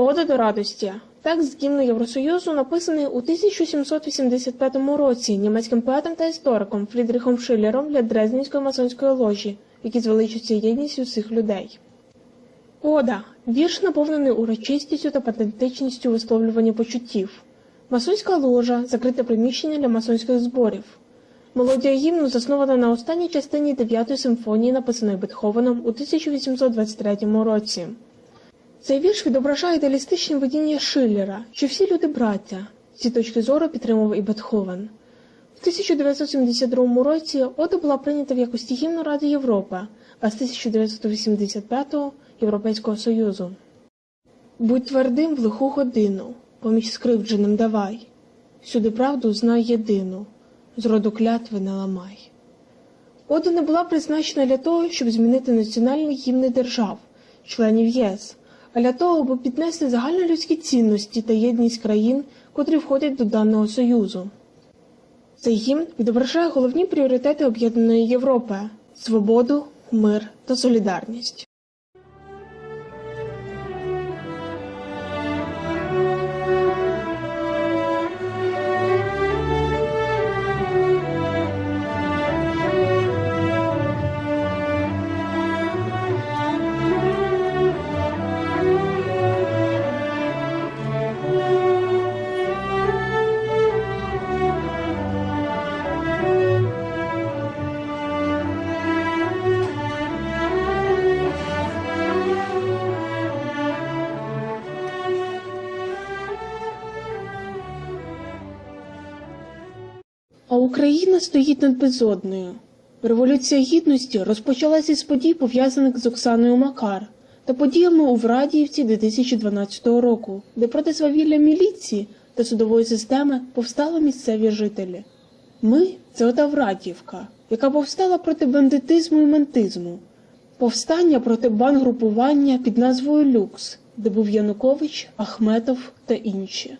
Ода до радості. Текст гімну Євросоюзу написаний у 1785 році німецьким поетом та істориком Фрідріхом Шиллером для Дрезденської масонської ложі, які звеличуються єдністю всіх людей. Ода вірш наповнений урочистістю та патентичністю висловлювання почуттів. Масонська ложа закрите приміщення для масонських зборів. Мелодія гімну заснована на останній частині 9 симфонії, написаної Бетховеном у 1823 році. Цей вірш відображає ідеалістичне видіння Шиллера, що всі люди браття. Ці точки зору підтримував і Бетховен. В 1972 році Ода була прийнята в якості гімну Ради Європи, а з 1985-го Європейського Союзу. Будь твердим в лиху годину, поміж скривдженим давай. Всюди правду знай єдину, з роду клятви не ламай. Ода не була призначена для того, щоб змінити національні гімни держав, членів ЄС, для того, аби піднести загальнолюдські цінності та єдність країн, котрі входять до даного союзу. Цей гімн відображає головні пріоритети об'єднаної Європи свободу, мир та солідарність. Україна стоїть над безодною. Революція гідності розпочалася із подій, пов'язаних з Оксаною Макар та подіями у Врадіївці 2012 року, де проти свавілля міліції та судової системи повстали місцеві жителі. Ми це ота Врадіївка, яка повстала проти бандитизму і ментизму, повстання проти бангрупування під назвою Люкс, де був Янукович, Ахметов та інші.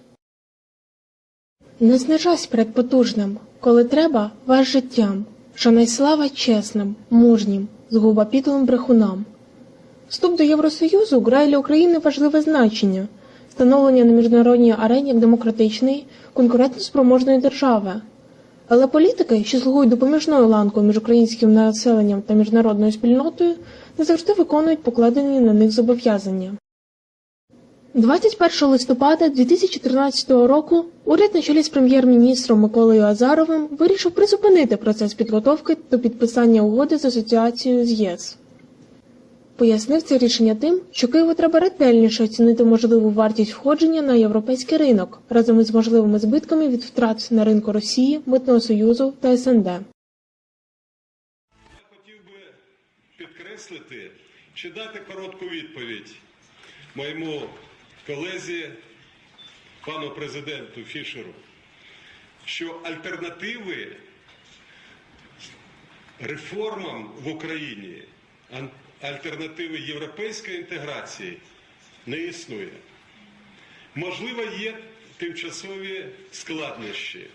Не знижайся перед потужним, коли треба ваш життям, що найслава чесним, мужнім, згубопітлим брехунам. Вступ до Євросоюзу грає для України важливе значення, становлення на міжнародній арені як демократичної, конкурентоспроможної держави. Але політики, що слугують допоміжною ланкою між українським населенням та міжнародною спільнотою, не завжди виконують покладені на них зобов'язання. 21 листопада 2013 року уряд на чолі з прем'єр-міністром Миколою Азаровим вирішив призупинити процес підготовки до підписання угоди з асоціацією з ЄС. Пояснив це рішення тим, що Києву треба ретельніше оцінити можливу вартість входження на європейський ринок разом із можливими збитками від втрат на ринку Росії, Митного Союзу та СНД. Я хотів би підкреслити чи дати коротку відповідь моєму колезі, пану президенту Фішеру, що альтернативи реформам в Україні, альтернативи європейської інтеграції не існує. Можливо, є тимчасові складнощі.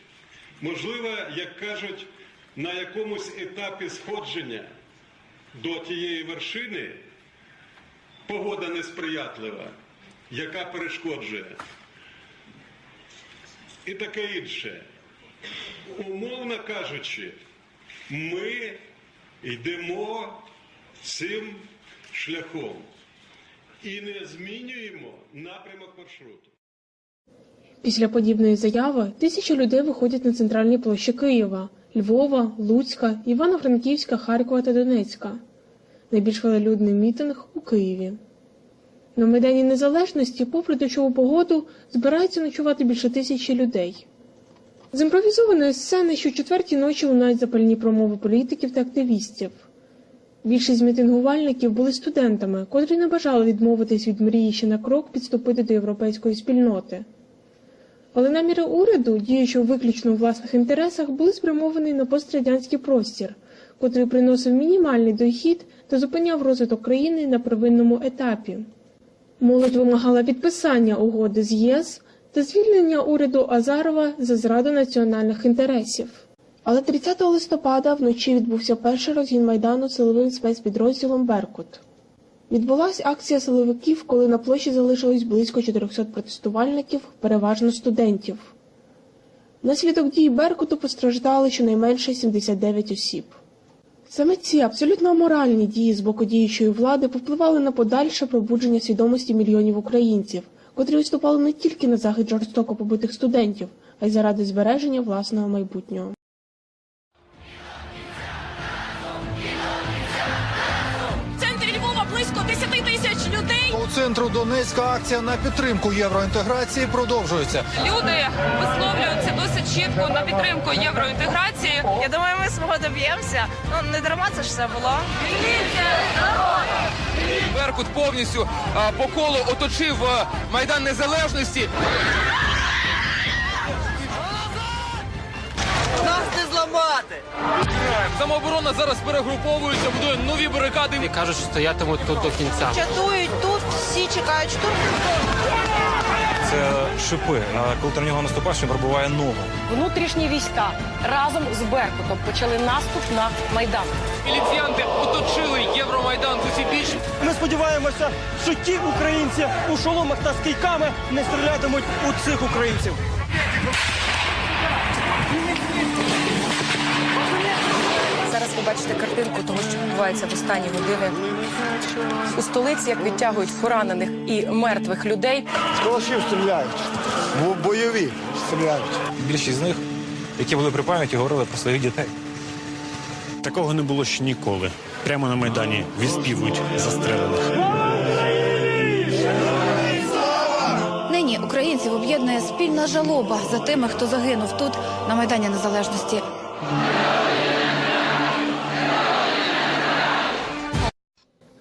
Можливо, як кажуть, на якомусь етапі сходження до тієї вершини погода несприятлива, яка перешкоджує. І таке інше. Умовно кажучи, ми йдемо цим шляхом і не змінюємо напрямок маршруту. Після подібної заяви тисячі людей виходять на центральні площі Києва, Львова, Луцька, Івано-Франківська, Харкова та Донецька. Найбільш велолюдний мітинг у Києві. На Майдані Незалежності, попри дощову погоду, збираються ночувати більше тисячі людей. З імпровізованої сцени щочетвертій ночі лунають запальні промови політиків та активістів. Більшість мітингувальників були студентами, котрі не бажали відмовитись від мрії ще на крок підступити до європейської спільноти. Але наміри уряду, діючи виключно у власних інтересах, були спрямовані на пострадянський простір, котрий приносив мінімальний дохід та зупиняв розвиток країни на первинному етапі. Молодь вимагала підписання угоди з ЄС та звільнення уряду Азарова за зраду національних інтересів. Але 30 листопада вночі відбувся перший розгін майдану силовим спецпідрозділом Беркут. Відбулася акція силовиків, коли на площі залишилось близько 400 протестувальників, переважно студентів. Внаслідок дій Беркуту постраждали щонайменше 79 осіб. Саме ці абсолютно аморальні дії з боку діючої влади повпливали на подальше пробудження свідомості мільйонів українців, котрі виступали не тільки на захист жорстоко побитих студентів, а й заради збереження власного майбутнього. Центру Донецька акція на підтримку євроінтеграції продовжується. Люди висловлюються досить чітко на підтримку євроінтеграції. Я думаю, ми свого доб'ємося. Ну не дарма це ж все було. Беркут повністю а, по колу оточив а, майдан незалежності. Нас не зламати. Самооборона зараз перегруповується, будує нові барикади. І кажуть, що стоятимуть тут до кінця. Чатують тут, всі чекають штурм. Це шипи. А коли ти на нього наступаєш, він пробиває ногу. Внутрішні війська разом з Беркутом почали наступ на Майдан. Міліціянти оточили Євромайдан з усіх біч. Ми сподіваємося, що ті українці у шоломах та з кийками не стрілятимуть у цих українців. Зараз бачите картинку того, що відбувається в останні години у столиці, як відтягують поранених і мертвих людей. Калашів стріляють. Бойові стріляють. Більшість з них, які були при пам'яті, говорили про своїх дітей. Такого не було ще ніколи. Прямо на майдані відспівують застрелених. Нині українців об'єднує спільна жалоба за тими, хто загинув тут на майдані незалежності.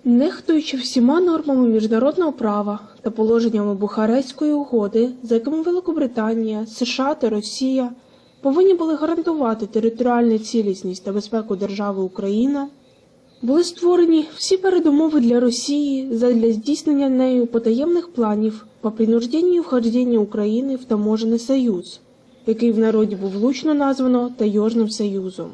Нехтуючи всіма нормами міжнародного права та положеннями Бухарестської угоди, за якими Великобританія, США та Росія повинні були гарантувати територіальну цілісність та безпеку держави Україна, були створені всі передумови для Росії задля здійснення нею потаємних планів по принужденню вхождення України в таможений союз, який в народі був влучно названо Тайожним Союзом.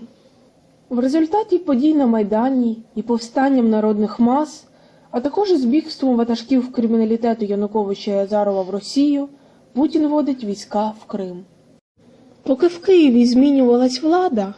В результаті подій на Майдані і повстанням народних мас, а також з бігством ватажків криміналітету Януковича і Азарова в Росію, Путін водить війська в Крим. Поки в Києві змінювалась влада,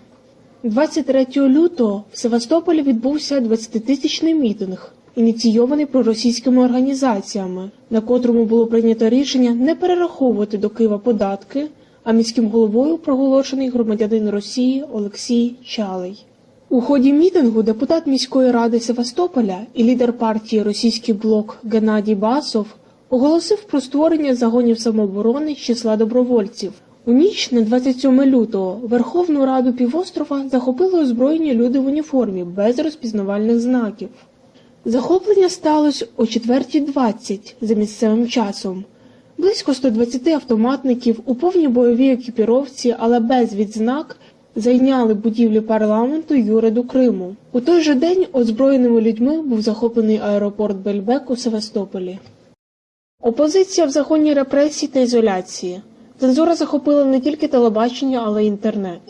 23 лютого в Севастополі відбувся 20-тисячний мітинг, ініційований проросійськими організаціями, на котрому було прийнято рішення не перераховувати до Києва податки, а міським головою проголошений громадянин Росії Олексій Чалий. У ході мітингу депутат міської ради Севастополя і лідер партії Російський блок Геннадій Басов оголосив про створення загонів самооборони з числа добровольців. У ніч на 27 лютого Верховну Раду півострова захопили озброєні люди в уніформі без розпізнавальних знаків. Захоплення сталося о 4.20 за місцевим часом. Близько 120 автоматників у повній бойовій екіпіровці, але без відзнак, зайняли будівлі парламенту й уряду Криму. У той же день озброєними людьми був захоплений аеропорт Бельбек у Севастополі. Опозиція в законі репресій та ізоляції. Цензура захопила не тільки телебачення, але й інтернет.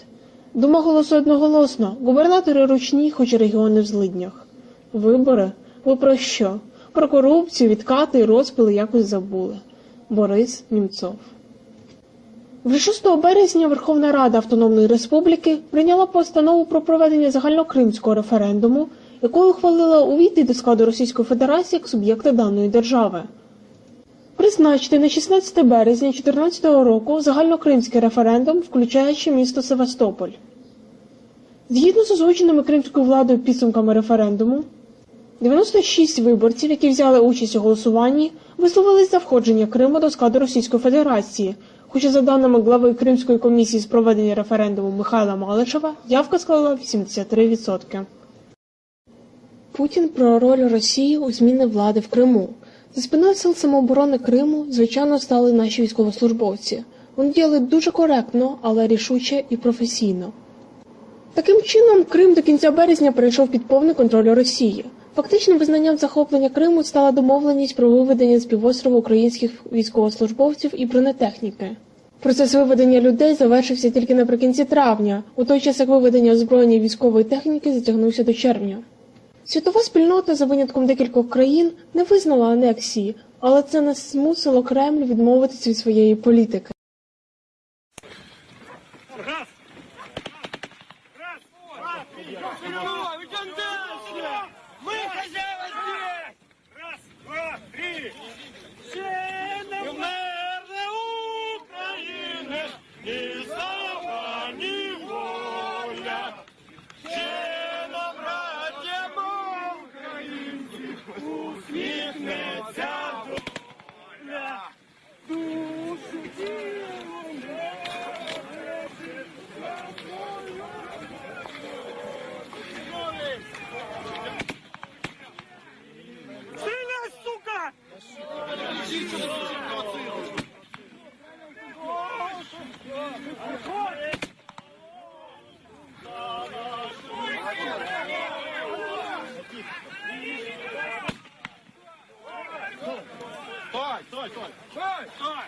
Дума голосує одноголосно, губернатори ручні, хоч регіони в злиднях. Вибори? Ви про що? Про корупцію, відкати і розпили якось забули. Борис Німцов. Вже 6 березня Верховна Рада Автономної Республіки прийняла постанову про проведення загальнокримського референдуму, якою ухвалила увійти до складу Російської Федерації як суб'єкта даної держави. Призначити на 16 березня 2014 року загальнокримський референдум, включаючи місто Севастополь. Згідно з озвученими кримською владою підсумками референдуму, 96 виборців, які взяли участь у голосуванні, висловились за входження Криму до складу Російської Федерації. Хоча, за даними глави Кримської комісії з проведення референдуму Михайла Маличева, явка склала 83%. Путін про роль Росії у зміни влади в Криму. За спиною сил самооборони Криму, звичайно, стали наші військовослужбовці. Вони діяли дуже коректно, але рішуче і професійно. Таким чином, Крим до кінця березня перейшов під повний контроль Росії. Фактичним визнанням захоплення Криму стала домовленість про виведення з півострова українських військовослужбовців і бронетехніки. Процес виведення людей завершився тільки наприкінці травня, у той час як виведення озброєння військової техніки затягнувся до червня. Світова спільнота за винятком декількох країн не визнала анексії, але це не змусило Кремль відмовитись від своєї політики. Мы хозяева здесь! Раз, два, три! Стой, стой, стой! Стой, стой!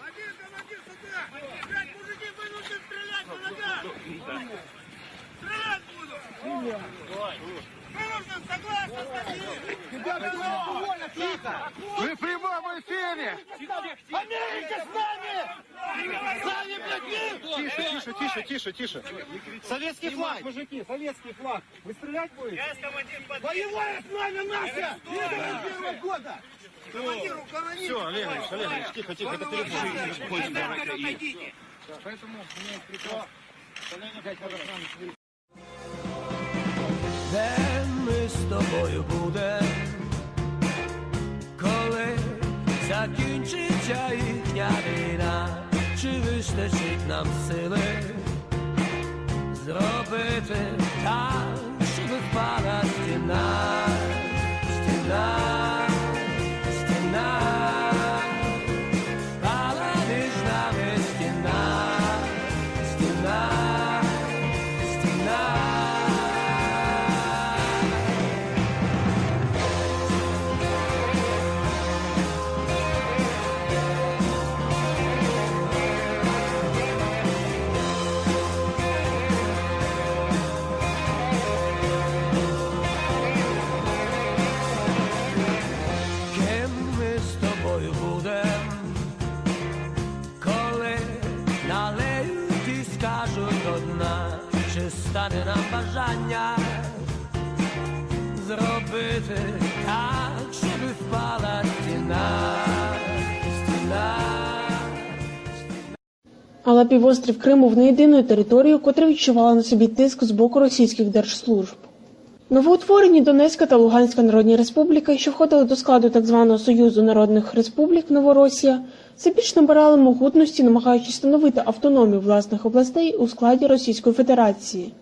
Один командир сюда! Блядь, мужики, вы нужно стрелять по ногам! Стрелять буду! Мы нужно согласно статьи! Ребята, довольно, тихо! Мы в прямом эфире! Америка с нами! С нами, блядь! Тише, тише, тише, тише, тише! Советский флаг! Мужики, советский флаг! Вы стрелять будете? Я командир Боевое знамя наше! первого года! Командир, командир! Все, Олег Ильич, Олег Ильич, тихо, тихо, это телефон. Поэтому мне ми з тобою буде, коли закінчиться їхня війна, чи вистачить нам сили зробити так, щоб впала стіна, стіна, Але півострів Крим був не єдиною територією, котра відчувала на собі тиск з боку російських держслужб. Новоутворені Донецька та Луганська Народні Республіки, що входили до складу так званого Союзу Народних Республік Новоросія, все більш набирали могутності, намагаючись встановити автономію власних областей у складі Російської Федерації.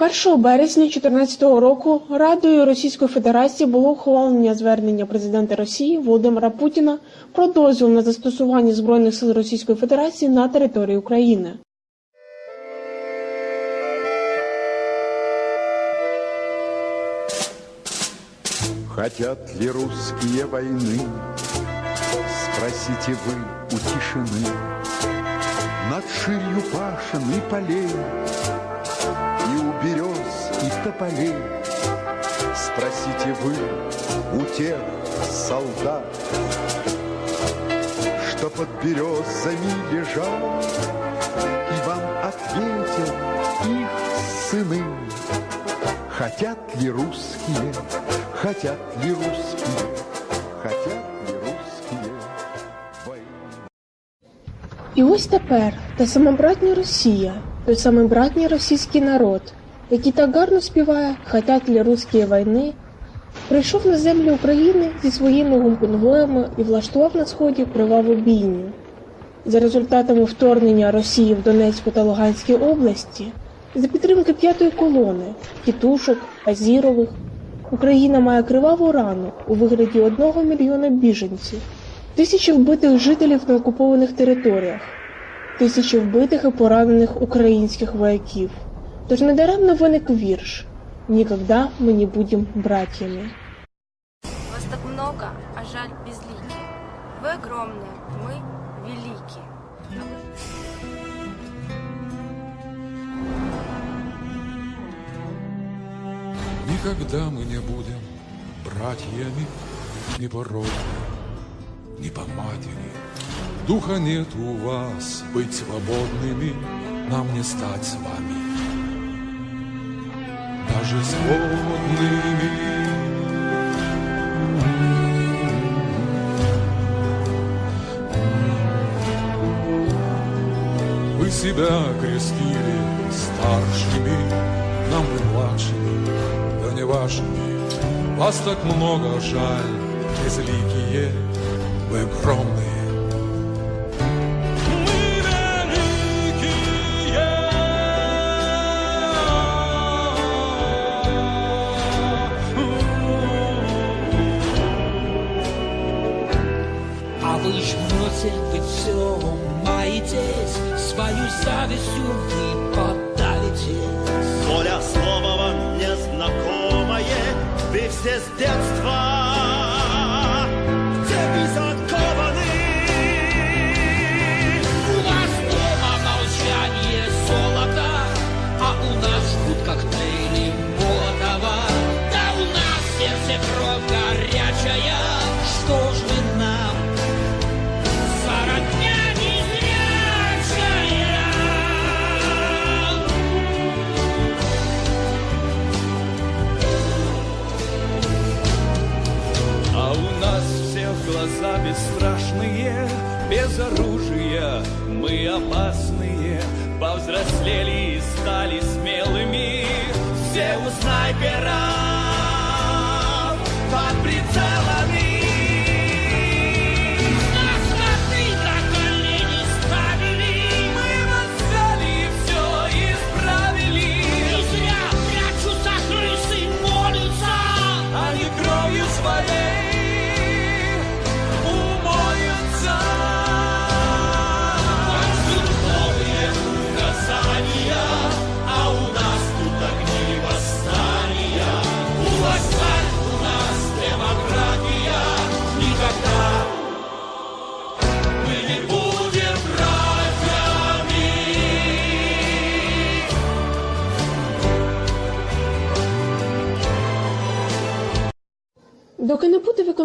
1 березня 2014 року Радою Російської Федерації було ухвалення звернення президента Росії Володимира Путіна про дозвіл на застосування збройних сил Російської Федерації на території України. Хотят ли русские войны? Спросите вы у тишины. Над ширью пашен и полей, И у берез и тополей. Спросите вы у тех солдат, Что под березами лежат, И вам ответят их сыны. Хотят ли русские, хотят ли русские, хотят ли русские войны? І ось тепер та самобратня Росія, той самий братній російський народ, який так гарно співає «Хотять ли русські війни», прийшов на землю України зі своїми гумпунгоями і влаштував на сході криваву бійню. За результатами вторгнення Росії в Донецьку та Луганській області, за підтримки п'ятої колони, тітушок, азірових, Україна має криваву рану у вигляді одного мільйона біженців, тисячі вбитих жителів на окупованих територіях, тисячі вбитих і поранених українських вояків. Тож недаремно виник вірш «Нікогда ми не будем братьями». Вас так много, а жаль безликие. Вы огромные, мы великие. Никогда мы не будем братьями ни по роду, ни по матери. Духа нет у вас быть свободными, нам не стать с вами. Даже свободными. Вы себя крестили старшими, нам вы младшими, да не вашими. Вас так много жаль, безликие, вы огромные.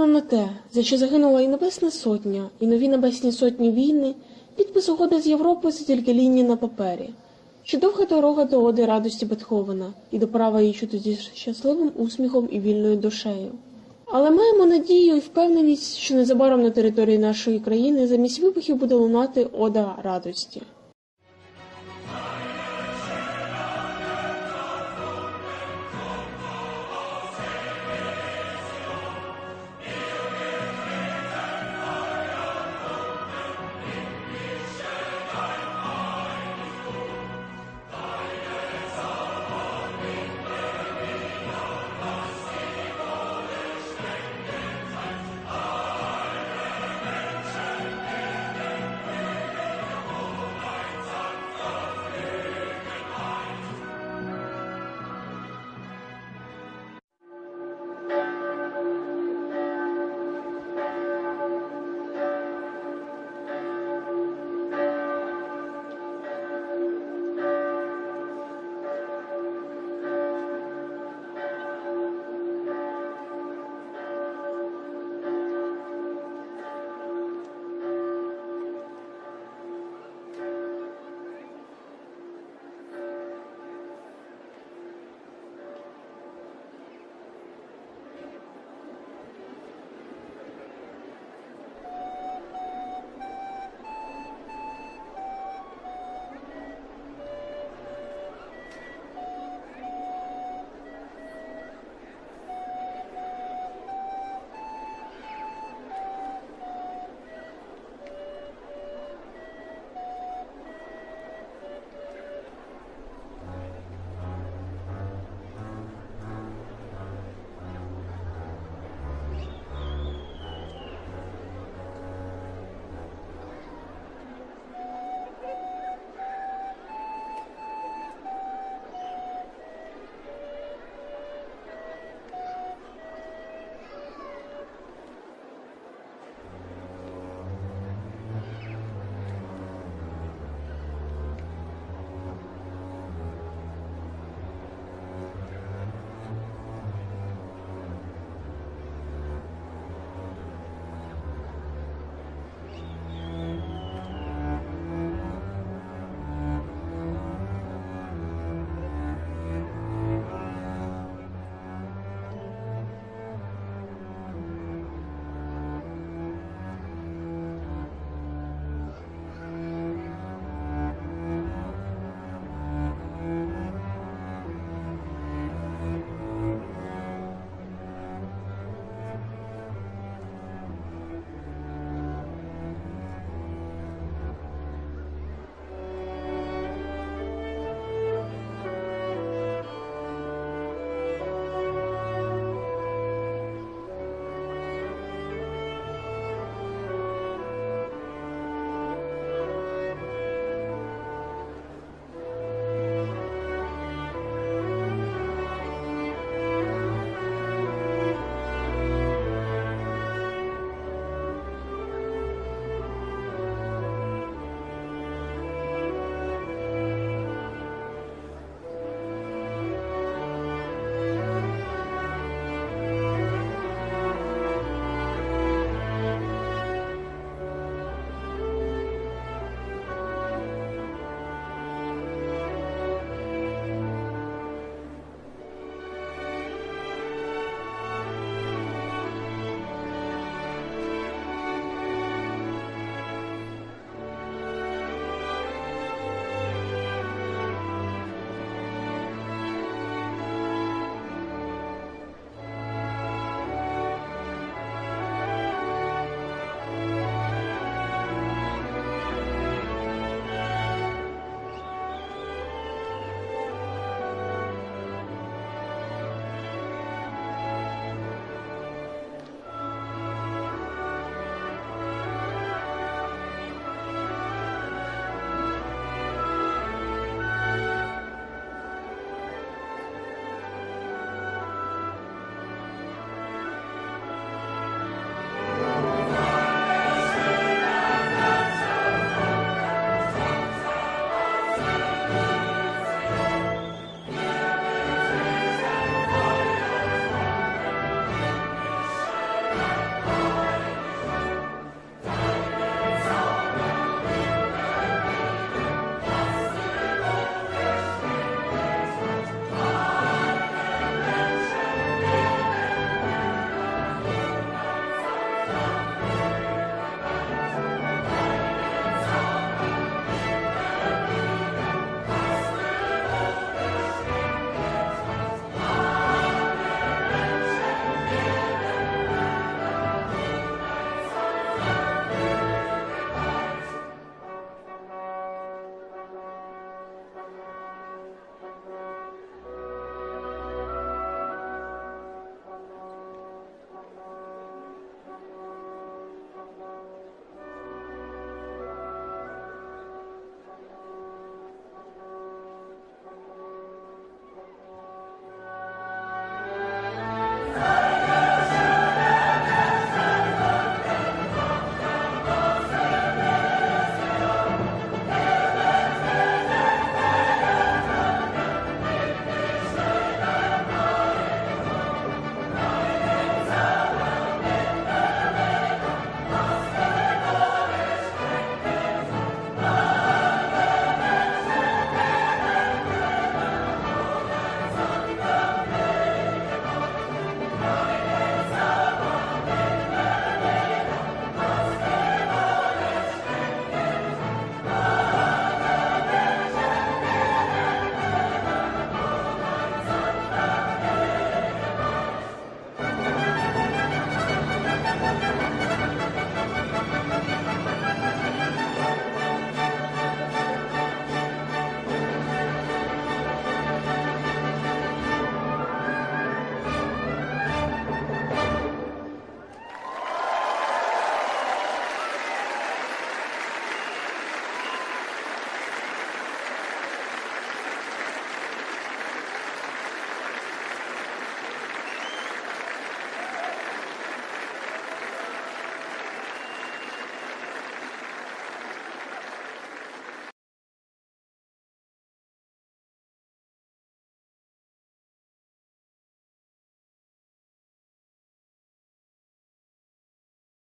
Буде те, за що загинула і Небесна Сотня, і нові Небесні Сотні війни, підпис угоди з Європою це тільки лінії на папері. Ще довга дорога до оди радості Бетховена і до права її чути зі щасливим усміхом і вільною душею. Але маємо надію і впевненість, що незабаром на території нашої країни замість вибухів буде лунати ода радості.